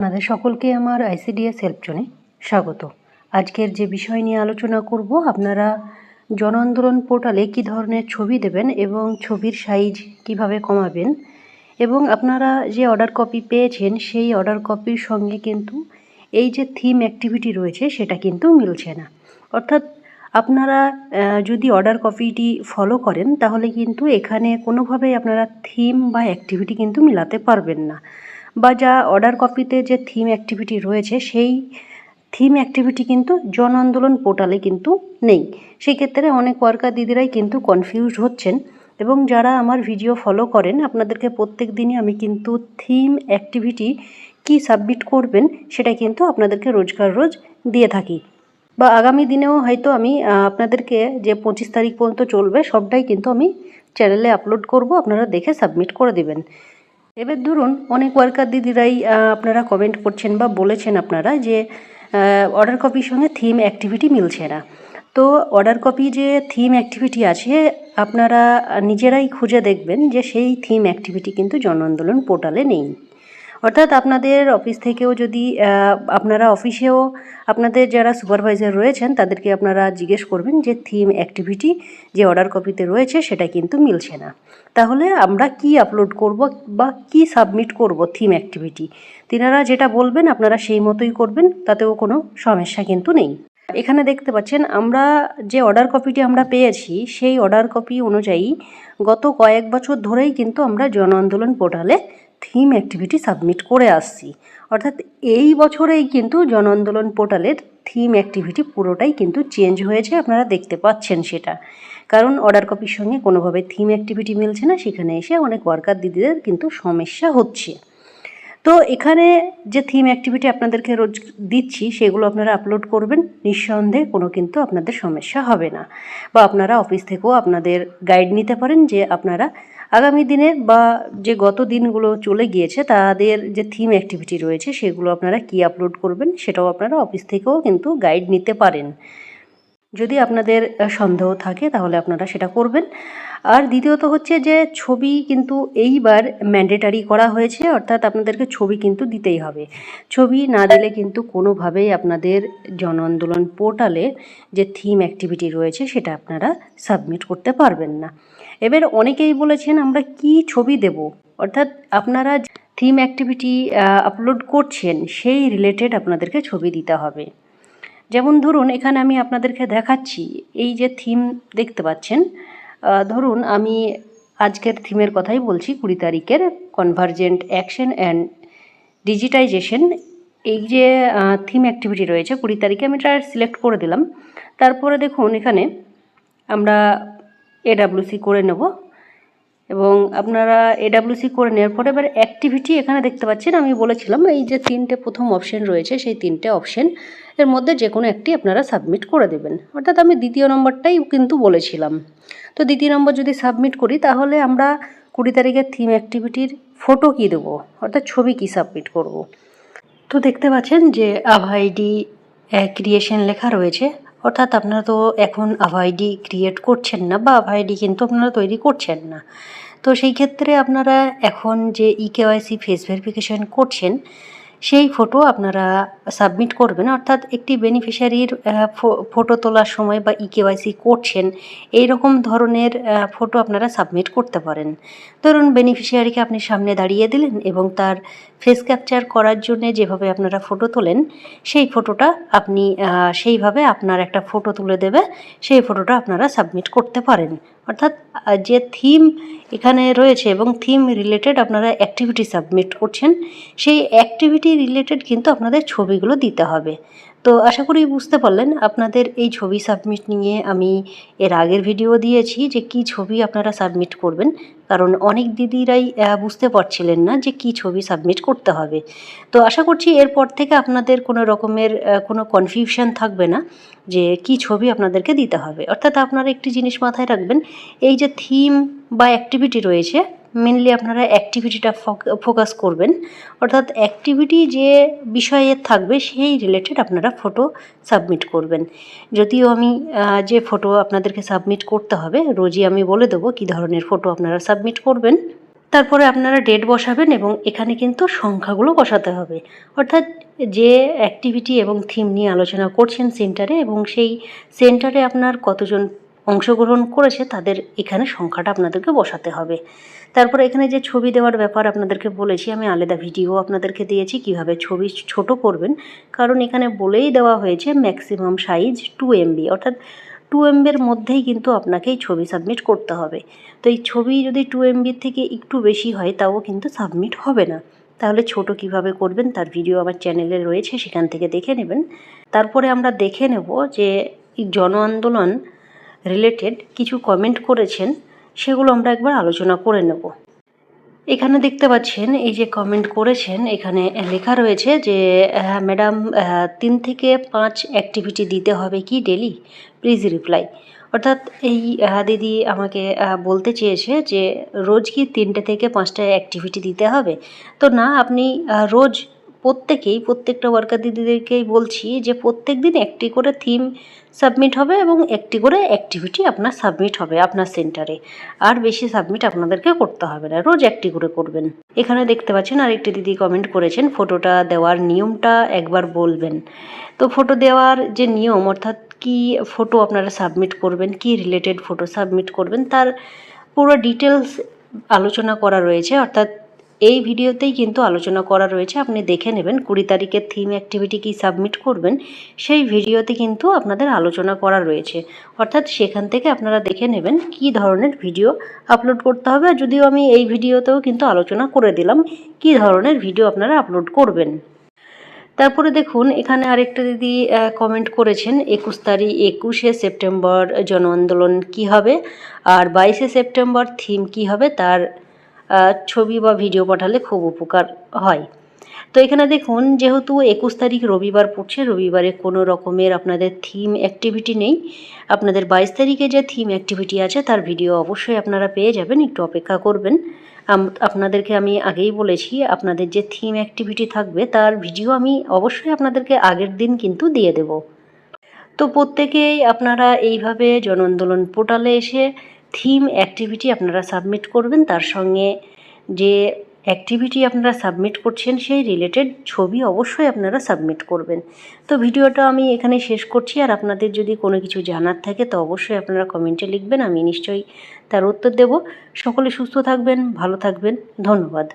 আপনাদের সকলকে আমার আইসিডিএস হেল্পজনে স্বাগত। আজকের যে বিষয় নিয়ে আলোচনা করব, আপনারা জন আন্দোলন পোর্টালে কী ধরনের ছবি দেবেন এবং ছবির সাইজ কীভাবে কমাবেন এবং আপনারা যে অর্ডার কপি পেয়েছেন, সেই অর্ডার কপির সঙ্গে কিন্তু এই যে থিম অ্যাক্টিভিটি রয়েছে, সেটা কিন্তু মিলছে না। অর্থাৎ আপনারা যদি অর্ডার কপিটি ফলো করেন, তাহলে কিন্তু এখানে কোনোভাবেই আপনারা থিম বা অ্যাক্টিভিটি কিন্তু মিলাতে পারবেন না। বা যা অর্ডার কপিতে যে থিম অ্যাক্টিভিটি রয়েছে, সেই থিম অ্যাক্টিভিটি কিন্তু জন আন্দোলন পোর্টালে কিন্তু নেই। সেই ক্ষেত্রে অনেক ওয়ার্কার দিদিরাই কিন্তু কনফিউজ হচ্ছেন এবং যারা আমার ভিডিও ফলো করেন, আপনাদেরকে প্রত্যেক দিনই আমি কিন্তু থিম অ্যাক্টিভিটি কি সাবমিট করবেন, সেটা কিন্তু আপনাদেরকে রোজকার রোজ দিয়ে থাকি। বা আগামী দিনেও হয়তো আমি আপনাদেরকে যে পঁচিশ তারিখ পর্যন্ত চলবে, সবটাই কিন্তু আমি চ্যানেলে আপলোড করব, আপনারা দেখে সাবমিট করে দেবেন। এবার ধরুন, অনেক ওয়ার্কার দিদিরাই আপনারা কমেন্ট করছেন বা বলেছেন আপনারা যে অর্ডার কপির সঙ্গে থিম অ্যাক্টিভিটি মিলছে না। তো অর্ডার কপি যে থিম অ্যাক্টিভিটি আছে, আপনারা নিজেরাই খুঁজে দেখবেন যে সেই থিম অ্যাক্টিভিটি কিন্তু জন আন্দোলন পোর্টালে নেই। অর্থাৎ আপনাদের অফিস থেকেও যদি আপনারা অফিসেও আপনাদের যারা সুপারভাইজার রয়েছেন, তাদেরকে আপনারা জিজ্ঞেস করবেন যে থিম অ্যাক্টিভিটি যে অর্ডার কপিতে রয়েছে, সেটা কিন্তু মিলছে না। তাহলে আমরা কি আপলোড করব বা কি সাবমিট করব থিম অ্যাক্টিভিটি তিনারা যেটা বলবেন, আপনারা সেই মতোই করবেন, তাতেও কোনো সমস্যা কিন্তু নেই। এখানে দেখতে পাচ্ছেন, আমরা যে অর্ডার কপিটি আমরা পেয়েছি, সেই অর্ডার কপি অনুযায়ী গত কয়েক বছর ধরেই কিন্তু আমরা জন আন্দোলন পোর্টালে থিম অ্যাক্টিভিটি সাবমিট করে আসছি। অর্থাৎ এই বছরেই কিন্তু জন আন্দোলন পোর্টালের থিম অ্যাক্টিভিটি পুরোটাই কিন্তু চেঞ্জ হয়েছে, আপনারা দেখতে পাচ্ছেন সেটা। কারণ অর্ডার কপির সঙ্গে কোনোভাবে থিম অ্যাক্টিভিটি মিলছে না, সেখানে এসে অনেক ওয়ার্কার দিদিদের কিন্তু সমস্যা হচ্ছে। তো এখানে যে থিম অ্যাক্টিভিটি আপনাদেরকে রোজ দিচ্ছি, সেগুলো আপনারা আপলোড করবেন, নিঃসন্দেহে কোনো কিন্তু আপনাদের সমস্যা হবে না। বা আপনারা অফিস থেকেও আপনাদের গাইড নিতে পারেন যে আপনারা আগামী দিনে বা যে গত দিনগুলো চলে গিয়েছে, তাদের যে থিম অ্যাক্টিভিটি রয়েছে, সেগুলো আপনারা কি আপলোড করবেন সেটাও আপনারা অফিস থেকেও কিন্তু গাইড নিতে পারেন। যদি আপনাদের সন্দেহ থাকে তাহলে আপনারা সেটা করবেন। আর দ্বিতীয়ত হচ্ছে যে ছবি কিন্তু এইবার ম্যান্ডেটারি করা হয়েছে, অর্থাৎ আপনাদেরকে ছবি কিন্তু দিতেই হবে। ছবি না দিলে কিন্তু কোনোভাবেই আপনাদের জন আন্দোলন পোর্টালে যে থিম অ্যাক্টিভিটি রয়েছে, সেটা আপনারা সাবমিট করতে পারবেন না। এবার অনেকেই বলেছেন, আমরা কি ছবি দেব? অর্থাৎ আপনারা থিম অ্যাক্টিভিটি আপলোড করছেন, সেই রিলেটেড আপনাদেরকে ছবি দিতে হবে। যেমন ধরুন, এখানে আমি আপনাদেরকে দেখাচ্ছি, এই যে থিম দেখতে পাচ্ছেন ধরুন আমি আজকের থিমের কথাই বলছি, কুড়ি তারিখের কনভার্জেন্ট অ্যাকশন অ্যান্ড ডিজিটাইজেশন এই যে থিম অ্যাক্টিভিটি রয়েছে, কুড়ি তারিখে আমি এটা সিলেক্ট করে দিলাম। তারপরে দেখুন, এখানে আমরা এডাব্লিউসি করে নেব। এবং আপনারা এডাব্লিউসি করে নেওয়ার পরে এবার অ্যাক্টিভিটি এখানে দেখতে পাচ্ছেন, আমি বলেছিলাম এই যে তিনটে প্রথম অপশন রয়েছে, সেই তিনটে অপশন এর মধ্যে যে কোনো একটি আপনারা সাবমিট করে দেবেন। অর্থাৎ আমি দ্বিতীয় নম্বরটাই কিন্তু বলেছিলাম। তো দ্বিতীয় নম্বর যদি সাবমিট করি, তাহলে আমরা কুড়ি তারিখের থিম অ্যাক্টিভিটির ফটো কী দেবো? অর্থাৎ ছবি কী সাবমিট করব। তো দেখতে পাচ্ছেন যে আভাইডি ক্রিয়েশন লেখা রয়েছে। অর্থাৎ আপনারা তো এখন আভাইডি ক্রিয়েট করছেন না বা আভাইডি কিন্তু আপনারা তৈরি করছেন না। তো সেই ক্ষেত্রে আপনারা এখন যে ই কেওয়াইসি ফেস ভেরিফিকেশন করছেন সেই ফটো আপনারা সাবমিট করবেন। অর্থাৎ একটি বেনিফিশিয়ারির ফটো তোলার সময় বা ই কেওয়াইসি করছেন এই রকম ধরনের ফটো আপনারা সাবমিট করতে পারেন। ধরুন বেনিফিশিয়ারিকে আপনি সামনে দাঁড়িয়ে দিলেন এবং তার ফেস ক্যাপচার করার জন্য যেভাবে আপনারা ফটো তোলেন, সেই ফটোটা আপনি সেইভাবে আপনার একটা ফটো তুলে দেবে, সেই ফটোটা আপনারা সাবমিট করতে পারেন। অর্থাৎ যে থিম এখানে রয়েছে এবং থিম রিলেটেড আপনারা অ্যাক্টিভিটি সাবমিট করছেন, সেই অ্যাক্টিভিটি রিলেটেড কিন্তু আপনাদের ছবিগুলো দিতে হবে। তো আশা করি বুঝতে পারলেন, আপনাদের এই ছবি সাবমিট নিয়ে আমি এর আগের ভিডিও দিয়েছি যে কি ছবি আপনারা সাবমিট করবেন। কারণ অনেক দিদিরাই বুঝতে পারছিলেন না যে কি ছবি সাবমিট করতে হবে। তো আশা করছি এরপর থেকে আপনাদের কোনো রকমের কোনো কনফিউশন থাকবে না যে কি ছবি আপনাদেরকে দিতে হবে। অর্থাৎ আপনারা একটি জিনিস মাথায় রাখবেন, এই যে থিম বা অ্যাক্টিভিটি রয়েছে মেনলি আপনারা অ্যাক্টিভিটিটা ফোকাস করবেন। অর্থাৎ অ্যাক্টিভিটি যে বিষয়ে থাকবে, সেই রিলেটেড আপনারা ফটো সাবমিট করবেন। যদিও আমি যে ফটো আপনাদেরকে সাবমিট করতে হবে, রোজই আমি বলে দেবো কী ধরনের ফটো আপনারা সাবমিট করবেন। তারপরে আপনারা ডেট বসাবেন এবং এখানে কিন্তু সংখ্যাগুলো বসাতে হবে। অর্থাৎ যে অ্যাক্টিভিটি এবং থিম নিয়ে আলোচনা করছেন সেন্টারে এবং সেই সেন্টারে আপনার কতজন অংশগ্রহণ করেছে, তাদের এখানে সংখ্যাটা আপনাদেরকে বসাতে হবে। তারপর এখানে যে ছবি দেওয়ার ব্যাপার আপনাদেরকে বলেছি, আমি আলাদা ভিডিও আপনাদেরকে দিয়েছি কীভাবে ছবি ছোট করবেন। কারণ এখানে বলেই দেওয়া হয়েছে ম্যাক্সিমাম সাইজ টু এমবি অর্থাৎ টু এমবির মধ্যেই কিন্তু আপনাকে এই ছবি সাবমিট করতে হবে। তো এই ছবি যদি টু এমবির থেকে একটু বেশি হয়, তাও কিন্তু সাবমিট হবে না। তাহলে ছোট কীভাবে করবেন, তার ভিডিও আমার চ্যানেলে রয়েছে, সেখান থেকে দেখে নেবেন। তারপরে আমরা দেখে নেব যে জন আন্দোলন রিলেটেড কিছু কমেন্ট করেছেন, সেগুলো আমরা একবার আলোচনা করে নেব। এখানে দেখতে পাচ্ছেন, এই যে কমেন্ট করেছেন, এখানে লেখা রয়েছে যে ম্যাডাম তিন থেকে পাঁচ অ্যাক্টিভিটি দিতে হবে কি ডেলি প্লিজ রিপ্লাই অর্থাৎ এই দিদি আমাকে বলতে চেয়েছে যে, রোজ কি তিনটে থেকে পাঁচটা অ্যাক্টিভিটি দিতে হবে? তো না, আপনি রোজ প্রত্যেকেই, প্রত্যেকটা ওয়ার্কার দিদিদেরকেই বলছি যে প্রত্যেক দিন একটি করে থিম সাবমিট হবে এবং একটি করে অ্যাক্টিভিটি আপনার সাবমিট হবে আপনার সেন্টারে আর বেশি সাবমিট আপনাদেরকে করতে হবে না, রোজ একটি করে করবেন। এখানে দেখতে পাচ্ছেন আরেকটি দিদি কমেন্ট করেছেন ফটোটা দেওয়ার নিয়মটা একবার বলবেন। তো ফটো দেওয়ার যে নিয়ম, অর্থাৎ কি ফটো আপনারা সাবমিট করবেন, কি রিলেটেড ফটো সাবমিট করবেন, তার পুরো ডিটেলস আলোচনা করা রয়েছে। অর্থাৎ এই ভিডিওতেই কিন্তু আলোচনা করা রয়েছে। আপনি দেখে নেবেন, কুড়ি তারিখের থিম অ্যাক্টিভিটি কি সাবমিট করবেন, সেই ভিডিওতে কিন্তু আপনাদের আলোচনা করা রয়েছে। অর্থাৎ সেখান থেকে আপনারা দেখে নেবেন কি ধরনের ভিডিও আপলোড করতে হবে। আর যদিও আমি এই ভিডিওতেও কিন্তু আলোচনা করে দিলাম, কি ধরনের ভিডিও আপনারা আপলোড করবেন। তারপরে দেখুন, এখানে আরেকটা দিদি কমেন্ট করেছেন, একুশ তারিখ, একুশে সেপ্টেম্বর জন আন্দোলন কী হবে? আর বাইশে সেপ্টেম্বর থিম কি হবে? তার ছবি বা ভিডিও পাঠালে খুব উপকার হয়। তো এখানে দেখুন, যেহেতু একুশ তারিখ রবিবার পড়ছে, রবিবারে কোনো রকমের আপনাদের থিম অ্যাক্টিভিটি নেই। আপনাদের বাইশ তারিখে যে থিম অ্যাক্টিভিটি আছে, তার ভিডিও অবশ্যই আপনারা পেয়ে যাবেন, একটু অপেক্ষা করবেন। আপনাদেরকে আমি আগেই বলেছি, আপনাদের যে থিম অ্যাক্টিভিটি থাকবে, তার ভিডিও আমি অবশ্যই আপনাদেরকে আগের দিন কিন্তু দিয়ে দেব। তো প্রত্যেকেই আপনারা এইভাবে জন আন্দোলন পোর্টালে এসে থিম অ্যাক্টিভিটি আপনারা সাবমিট করবেন, তার সঙ্গে যে অ্যাক্টিভিটি আপনারা সাবমিট করছেন, সেই রিলেটেড ছবি অবশ্যই আপনারা সাবমিট করবেন। তো ভিডিওটা আমি এখানে শেষ করছি, আর আপনাদের যদি কোনো কিছু জানার থাকে, তো অবশ্যই আপনারা কমেন্টে লিখবেন, আমি নিশ্চয়ই তার উত্তর দেব। সকলে সুস্থ থাকবেন, ভালো থাকবেন, ধন্যবাদ।